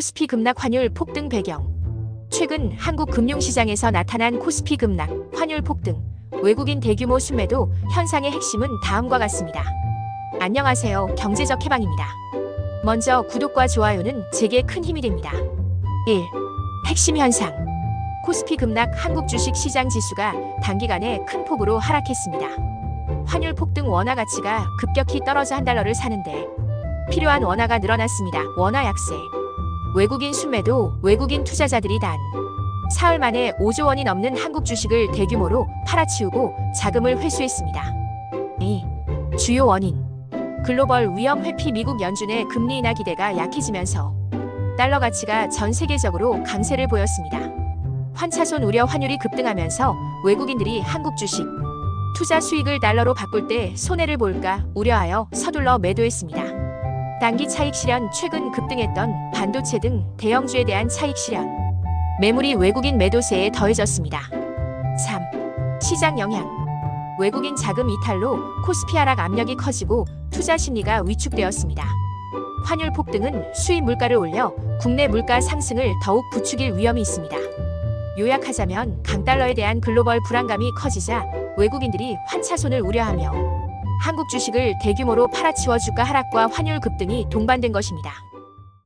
코스피 급락 환율 폭등 배경. 최근 한국 금융시장에서 나타난 코스피 급락, 환율 폭등, 외국인 대규모 순매도 현상의 핵심은 다음과 같습니다. 안녕하세요. 경제적 해방입니다. 먼저 구독과 좋아요는 제게 큰 힘이 됩니다. 1. 핵심 현상. 코스피 급락 한국 주식 시장 지수가 단기간에 큰 폭으로 하락했습니다. 환율 폭등 원화 가치가 급격히 떨어져 한 달러를 사는데 필요한 원화가 늘어났습니다. 원화 약세. 외국인 순매도 외국인 투자자들이 단 사흘 만에 5조 원이 넘는 한국 주식을 대규모로 팔아치우고 자금을 회수했습니다. 2. 주요 원인. 글로벌 위험 회피 미국 연준의 금리 인하 기대가 약해지면서 달러 가치가 전 세계적으로 강세를 보였습니다. 환차손 우려 환율이 급등하면서 외국인들이 한국 주식 투자 수익을 달러로 바꿀 때 손해를 볼까 우려하여 서둘러 매도했습니다. 단기 차익 실현 최근 급등했던 반도체 등 대형주에 대한 차익 실현 매물이 외국인 매도세에 더해졌습니다. 3. 시장 영향 외국인 자금 이탈로 코스피 하락 압력이 커지고 투자 심리가 위축되었습니다. 환율 폭등은 수입 물가를 올려 국내 물가 상승을 더욱 부추길 위험이 있습니다. 요약하자면 강달러에 대한 글로벌 불안감이 커지자 외국인들이 환차손을 우려하며 한국 주식을 대규모로 팔아치워 주가 하락과 환율 급등이 동반된 것입니다.